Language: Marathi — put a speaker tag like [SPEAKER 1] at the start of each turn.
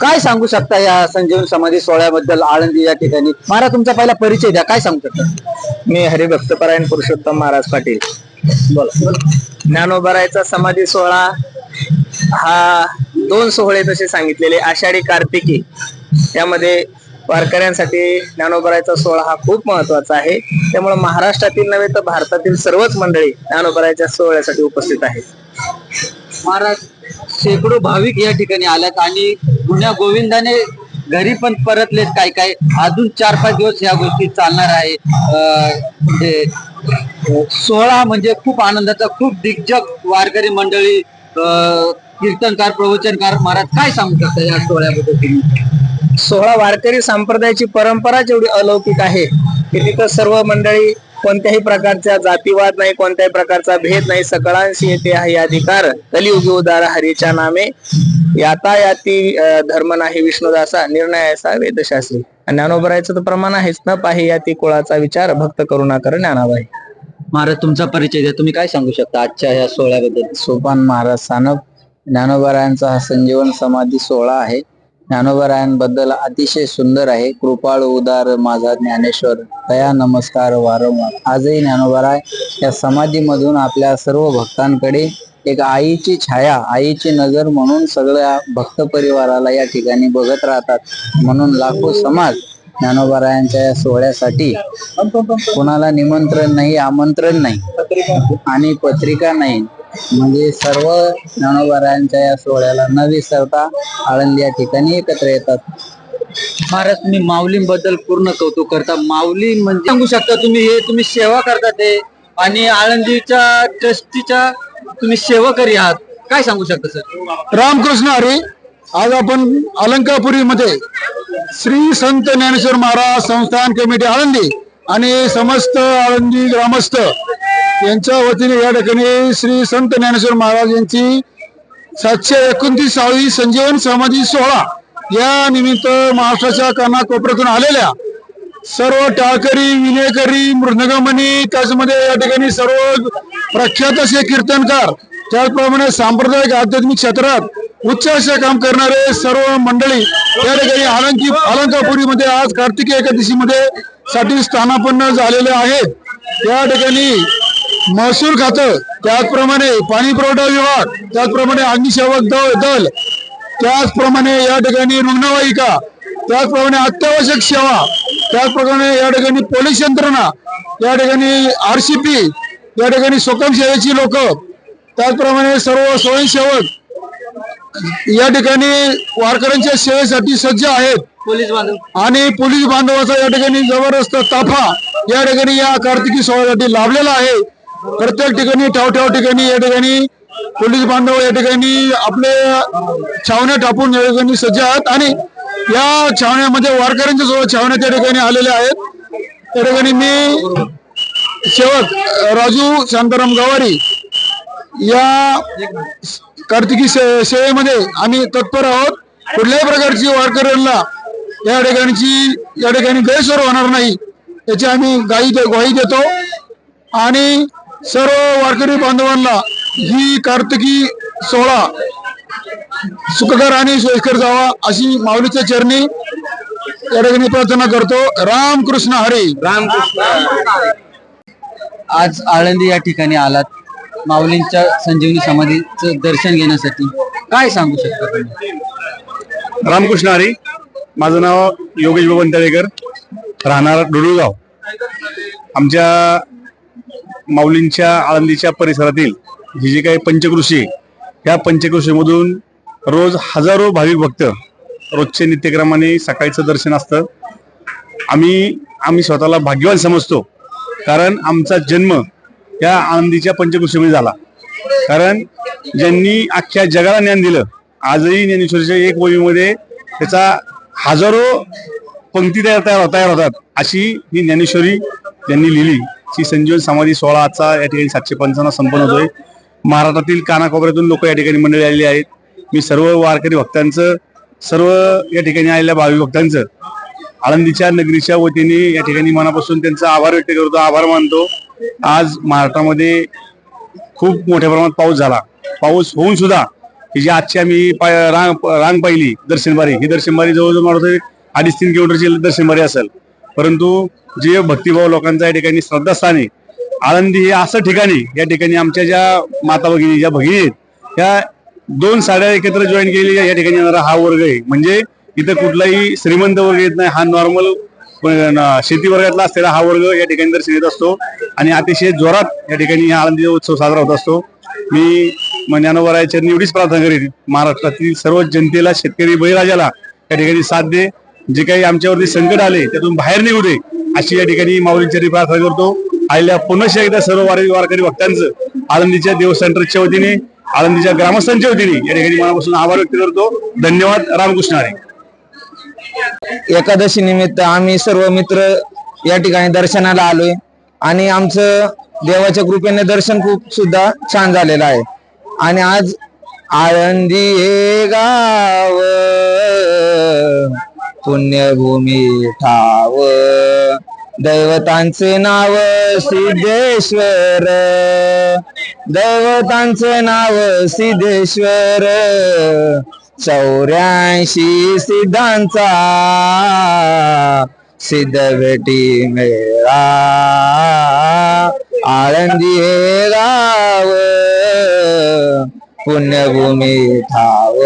[SPEAKER 1] काय सांगू शकता या संजीवन समाधी सोहळ्याबद्दल आळंदी या ठिकाणी? महाराज तुमचा पहिला परिचय द्या. काय सांगू शकता
[SPEAKER 2] मी हरिभक्तपरायण पुरुषोत्तम महाराज पाटील.
[SPEAKER 1] बोला.
[SPEAKER 2] ज्ञानोबरायचा समाधी सोहळा हा दोन सोहळे तसे सांगितलेले. आषाढी कार्तिकी त्यामध्ये वारकऱ्यांसाठी ज्ञानोबरायचा सोहळा हा खूप महत्त्वाचा आहे. त्यामुळे महाराष्ट्रातील नव्हे तर भारतातील सर्वच मंडळी ज्ञानोबरायच्या सोहळ्यासाठी उपस्थित आहेत.
[SPEAKER 1] महाराज शेकडो भाविक या ठिकाणी आल्यात आणि पुण्या गोविंदाने घरी पण परतलेत काय काय. अजून चार पाच दिवस या गोष्टी चालणार आहे. म्हणजे सोहळा म्हणजे खूप आनंदाचा खूप दिग्गज वारकरी मंडळी कीर्तनकार प्रवचनकार महाराज काय सांगू शकता या सोहळ्याबद्दल
[SPEAKER 2] सोहळा वारकरी संप्रदायाची परंपरा जेवढी अलौकिक आहे की तिथं सर्व मंडळी कोणत्याही प्रकारचा जातीवाद नाही कोणत्याही प्रकारचा भेद नाही सकळांशी येते आहे अधिकार. कलियुगी उदार हरीच्या नामे. याता याती धर्म नाही विष्णुदासा निर्णय असा वेदशास्त्री. आणि ज्ञानोबरायचं तर प्रमाण आहेच न पाही याती कुळाचा विचार भक्त करुणा कर ज्ञानाबाई.
[SPEAKER 1] महाराज तुमचा परिचय द्या. तुम्ही काय सांगू शकता आजच्या या सोहळ्याबद्दल?
[SPEAKER 3] सोपान महाराज सानप. ज्ञानोबरायांचा हा संजीवन समाधी सोहळा आहे. ज्ञानोबरायांबद्दल अतिशय सुंदर आहे. कृपाळ उदार माझा ज्ञानेश्वर. दया नमस्कार वारंवार आजही ज्ञानोबराय या समाधीमधून आपल्या सर्व भक्तांकडे एक आईची छाया आईची नजर म्हणून सगळ्या भक्त परिवाराला या ठिकाणी बघत राहतात. म्हणून लाखो समाज ज्ञानोबरायांच्या या सोहळ्यासाठी कोणाला निमंत्रण नाही आमंत्रण नाही आणि पत्रिका नाही. म्हणजे सर्व ज्ञानोबारायांच्या या सोहळ्याला न विसरता आळंदी या ठिकाणी एकत्र येतात.
[SPEAKER 1] महाराज तुम्ही माऊलींबद्दल पूर्ण कौतुक करता. माऊली म्हणजे सांगू शकता तुम्ही हे तुम्ही सेवा करता ते. आणि आळंदीच्या ट्रस्टीच्या तुम्ही सेवकरी आहात. काय सांगू शकता सर?
[SPEAKER 4] रामकृष्ण हरी आज आपण अलंकापुरी मध्ये श्री संत ज्ञानेश्वर महाराज संस्थान कमिटी आळंदी आणि समस्त आळंदी ग्रामस्थ यांच्या वतीने या ठिकाणी श्री संत ज्ञानेश्वर महाराज यांची सातशे एकोणतीसावी संजीवन समाधी सोहळा या निमित्त महाराष्ट्राच्या कानाकोपऱ्यातून आलेल्या सर्व टाळकरी विनेकरी मृदंगमणी त्याचमध्ये या ठिकाणी सर्व प्रख्यात असे कीर्तनकार त्याचप्रमाणे सांप्रदायिक आध्यात्मिक क्षेत्रात उच्च असे काम करणारे सर्व मंडळी या ठिकाणी अलंकी अलंकापुरीमध्ये आज कार्तिकी एकादशीमध्ये साठी स्थानापन्न झालेले आहेत. या ठिकाणी महसूल खातं त्याचप्रमाणे पाणी पुरवठा विभाग त्याचप्रमाणे अग्निसेवक दल दल त्याचप्रमाणे या ठिकाणी रुग्णवाहिका त्याचप्रमाणे अत्यावश्यक सेवा त्याचप्रमाणे या ठिकाणी पोलीस यंत्रणा या ठिकाणी आरसीपी या ठिकाणी स्वकम सेवेची लोक त्याचप्रमाणे सर्व स्वयंसेवक या ठिकाणी वारकऱ्यांच्या सेवेसाठी सज्ज आहेत.
[SPEAKER 1] पोलीस बांधव.
[SPEAKER 4] आणि पोलीस बांधवाचा या ठिकाणी जबरदस्त ताफा या ठिकाणी या कार्तिकी सोहळ्यासाठी लाभलेला आहे. प्रत्येक ठिकाणी ठावठाव ठिकाणी या ठिकाणी पोलीस बांधव या ठिकाणी आपले छावण्या टापून या ठिकाणी सज्ज आहेत. आणि या छावण्यामध्ये वारकऱ्यांच्या सोबत छावण्या त्या ठिकाणी आलेल्या आहेत. त्या ठिकाणी मी सेवक राजू शांताराम गवारी या कार्तिकी से- सेवेमध्ये आम्ही तत्पर आहोत. कुठल्याही प्रकारची वारकऱ्यांना या ठिकाणची या ठिकाणी गैरसोय होणार नाही. याची आम्ही गाई दे- ग्वाही देतो. आणि सर्व वारकरी बांधवांना ही कार्तिकी सोहळा सुखकर आणि सोयीस्कर जावा अशी माऊलीच्या चरणी या ठिकाणी प्रार्थना करतो. रामकृष्ण हरी.
[SPEAKER 1] आज आळंदी या ठिकाणी आलात. माऊलींच्या संजीवनी समाधीचं दर्शन घेण्यासाठी काय सांगू शकता तुम्ही?
[SPEAKER 4] रामकृष्ण हरी. माझं नाव योगेश बबन तळेकर. राहणार डुडुळगाव. आमच्या माऊलींच्या आळंदीच्या परिसरातील ही जी काही पंचकृषी ह्या पंचकृषीमधून रोज हजारो भाविक भक्त रोजचे नित्यक्रमाने सकाळचं दर्शन असतं. आम्ही आम्ही स्वतःला भाग्यवान समजतो कारण आमचा जन्म या आळंदीच्या पंचकृषीमध्ये झाला. कारण ज्यांनी अख्ख्या जगाला ज्ञान दिलं आजही ज्ञानेश्वरीच्या एक वहीमध्ये त्याचा हजारो पंक्ती तयार तयार तयार होतात अशी ही ज्ञानेश्वरी त्यांनी लिहिली. श्री संजीवन समाधी सोहळा आजचा या ठिकाणी सातशे पंचावन्न संपन्न होतोय. महाराष्ट्रातील कानाकोपऱ्यातून लोक या ठिकाणी मंडळी आलेली आहेत. मी सर्व वारकरी भक्तांचं सर्व या ठिकाणी आलेल्या भावी भक्तांचं आळंदीच्या नगरीच्या वतीने या ठिकाणी मनापासून त्यांचा आभार व्यक्त करतो आभार मानतो. आज महाराष्ट्रामध्ये खूप मोठ्या प्रमाणात पाऊस झाला. पाऊस होऊन सुद्धा
[SPEAKER 5] ही जी आजची आम्ही पाय- रांग रांग पाहिली दर्शनबारी ही दर्शनबारी जवळजवळ अडीच तीन किलोमीटरची दर्शनबारी असेल. परंतु जे भक्तिभाव लोकांचा या ठिकाणी श्रद्धास्थान आहे आळंदी हे असं ठिकाणी या ठिकाणी आमच्या ज्या माता भगिनी ज्या भगिनी आहेत त्या दोन साड्या एकत्र जॉईन केली या ठिकाणी येणारा हा वर्ग आहे. म्हणजे इथं कुठलाही श्रीमंत वर्ग येत नाही हा नॉर्मल शेती वर्गातला असलेला हा वर्ग या ठिकाणी दर्शन येत असतो. आणि अतिशय जोरात या ठिकाणी हा आळंदी उत्सव साजरा होत असतो. मी ज्ञानोबराच्या निवडीच प्रार्थना करेन. महाराष्ट्रातील सर्व जनतेला शेतकरी बळीराजाला या ठिकाणी साथ दे. जे काही आमच्यावरती संकट आले त्यातून बाहेर निघू दे अशी या ठिकाणी माऊलींची प्रार्थना करतो. आलेल्या पुनश्च एकदा सर्व वारी वारकरी भक्तांचं आळंदीच्या देव सेंटरच्या वतीने आळंदीच्या ग्रामस्थांच्या वतीने या ठिकाणी मनापासून आभार व्यक्त करतो. धन्यवाद रामकृष्ण हरे.
[SPEAKER 6] एकादशी निमित्त आम्ही सर्व मित्र या ठिकाणी दर्शनाला आलोय. आणि आमचं देवाच्या कृपेने दर्शन खूप सुद्धा छान झालेलं आहे. आणि आज आळंदी हे गाव पुण्यभूमी ठाव दैवतांचे नाव सिद्धेश्वर. दैवतांचे नाव सिद्धेश्वर. चौऱ्याऐंशी सिद्धांचा सिद्ध भेटी मेळा. आळंदी हे गाव पुण्यभूमी ठाव